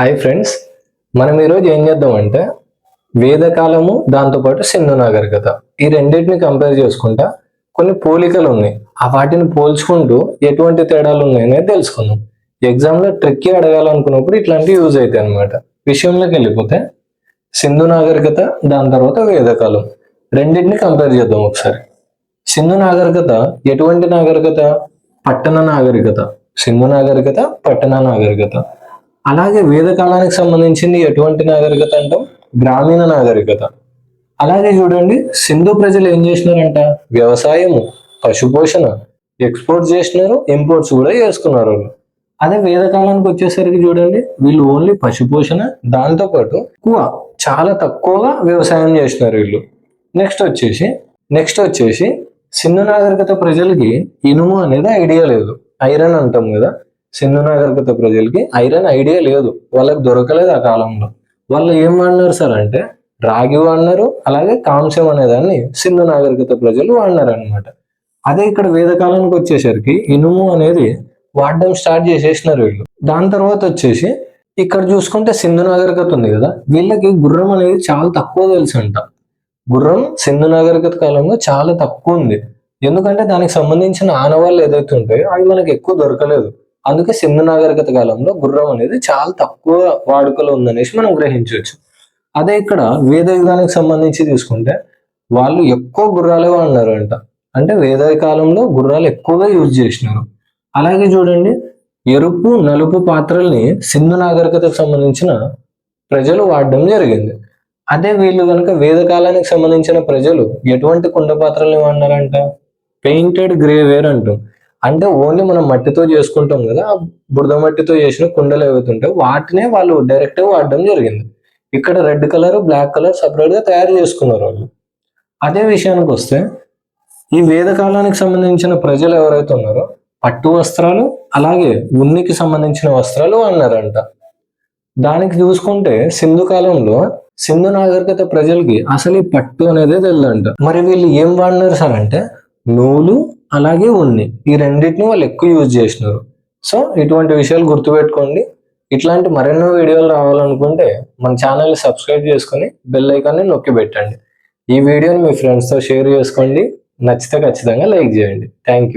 Hi friends మనం ఈరోజు ఏం చేద్దామంటే వేదకాలము దాంతోపాటు సింధు నాగరికత ఈ రెండింటిని కంపేర్ చేసుకుంటా కొన్ని పోలికలు ఉన్నాయి. ఆ వాటిని పోల్చుకుంటూ ఎటువంటి తేడాలు ఉన్నాయనేది తెలుసుకుందాం. ఎగ్జామ్లో ట్రిక్కీ అడగాలనుకున్నప్పుడు ఇట్లాంటివి యూజ్ అవుతాయి అనమాట విషయంలోకి వెళ్ళిపోతే సింధు నాగరికత దాని తర్వాత వేదకాలం. రెండింటిని కంపేర్ చేద్దాం ఒకసారి. సింధు నాగరికత ఎటువంటి నాగరికత పట్టణ నాగరికత. సింధు నాగరికత పట్టణ నాగరికత. అలాగే వేదకాలానికి సంబంధించింది ఎటువంటి నాగరికత అంటాం? గ్రామీణ నాగరికత. అలాగే చూడండి సింధు ప్రజలు ఏం చేసినారంట? వ్యవసాయము పశుపోషణ ఎక్స్పోర్ట్ చేసినారు ఇంపోర్ట్స్ కూడా చేసుకున్నారు వాళ్ళు. అదే వేదకాలానికి వచ్చేసరికి చూడండి వీళ్ళు ఓన్లీ పశుపోషణ దాంతోపాటు ఎక్కువ చాలా తక్కువగా వ్యవసాయం చేసినారు వీళ్ళు. నెక్స్ట్ వచ్చేసి నెక్స్ట్ వచ్చేసి సింధు నాగరికత ప్రజలకి ఇనుము అనేది ఐడియా లేదు. ఐరన్ అంటాం కదా. సింధు నాగరికత ప్రజలకి ఐరన్ ఐడియా లేదు. వాళ్ళకి దొరకలేదు ఆ కాలంలో. వాళ్ళు ఏం వాడినారు సార్ అంటే రాగి వాడినారు అలాగే కాంస్యం అనేదాన్ని సింధు నాగరికత ప్రజలు వాడినారు అనమాట అదే ఇక్కడ వేదకాలానికి వచ్చేసరికి ఇనుము అనేది వాడడం స్టార్ట్ చేసేసినారు వీళ్ళు. దాని తర్వాత వచ్చేసి ఇక్కడ చూసుకుంటే సింధు నాగరికత ఉంది కదా వీళ్ళకి గుర్రం అనేది చాలా తక్కువ తెలుసు అంట గుర్రం సింధు నాగరికత కాలంలో చాలా తక్కువ ఉంది. ఎందుకంటే దానికి సంబంధించిన ఆనవాళ్ళు ఏదైతే ఉంటాయో అవి మనకి ఎక్కువ దొరకలేదు. అందుకే సింధు నాగరికత కాలంలో గుర్రం అనేది చాలా తక్కువ వాడుకలో ఉందనేసి మనం గ్రహించవచ్చు. అదే ఇక్కడ వేద యుగానికి సంబంధించి తీసుకుంటే వాళ్ళు ఎక్కువ గుర్రాలే వాడినారు అంట అంటే వేద కాలంలో గుర్రాలు ఎక్కువగా యూజ్ చేసినారు. అలాగే చూడండి ఎరుపు నలుపు పాత్రల్ని సింధు నాగరికతకు సంబంధించిన ప్రజలు వాడడం జరిగింది. అదే వీళ్ళు కనుక వేదకాలానికి సంబంధించిన ప్రజలు ఎటువంటి కుండ పాత్రల్ని వాడినారంట? పెయింటెడ్ గ్రేవేర్ అంటూ. అంటే ఓన్లీ మనం మట్టితో చేసుకుంటాం కదా బురద మట్టితో చేసిన కుండలు ఏవైతే వాటినే వాళ్ళు డైరెక్ట్గా వాడడం జరిగింది. ఇక్కడ రెడ్ కలర్ బ్లాక్ కలర్ సపరేట్గా తయారు చేసుకున్నారు వాళ్ళు. అదే విషయానికి వస్తే ఈ వేదకాలానికి సంబంధించిన ప్రజలు ఎవరైతే ఉన్నారో పట్టు వస్త్రాలు అలాగే ఉన్నికి సంబంధించిన వస్త్రాలు అన్నారంట. దానికి చూసుకుంటే సింధు కాలంలో సింధు నాగరికత ప్రజలకి అసలు ఈ పట్టు అనేది తెలియదంట మరి వీళ్ళు ఏం వాడినారు సార్ అంటే నూలు అలాగే ఉన్ని ఈ రెండింటిని వాళ్ళు ఎక్కువ యూజ్ చేసినారు. సో ఇటువంటి విషయాలు గుర్తుపెట్టుకోండి. ఇట్లాంటి మరెన్నో వీడియోలు రావాలనుకుంటే మన ఛానల్ని సబ్స్క్రైబ్ చేసుకొని బెల్ ఐకాన్ని నొక్కి పెట్టండి. ఈ వీడియోని మీ ఫ్రెండ్స్తో షేర్ చేసుకోండి. నచ్చితే ఖచ్చితంగా లైక్ చేయండి. Thank you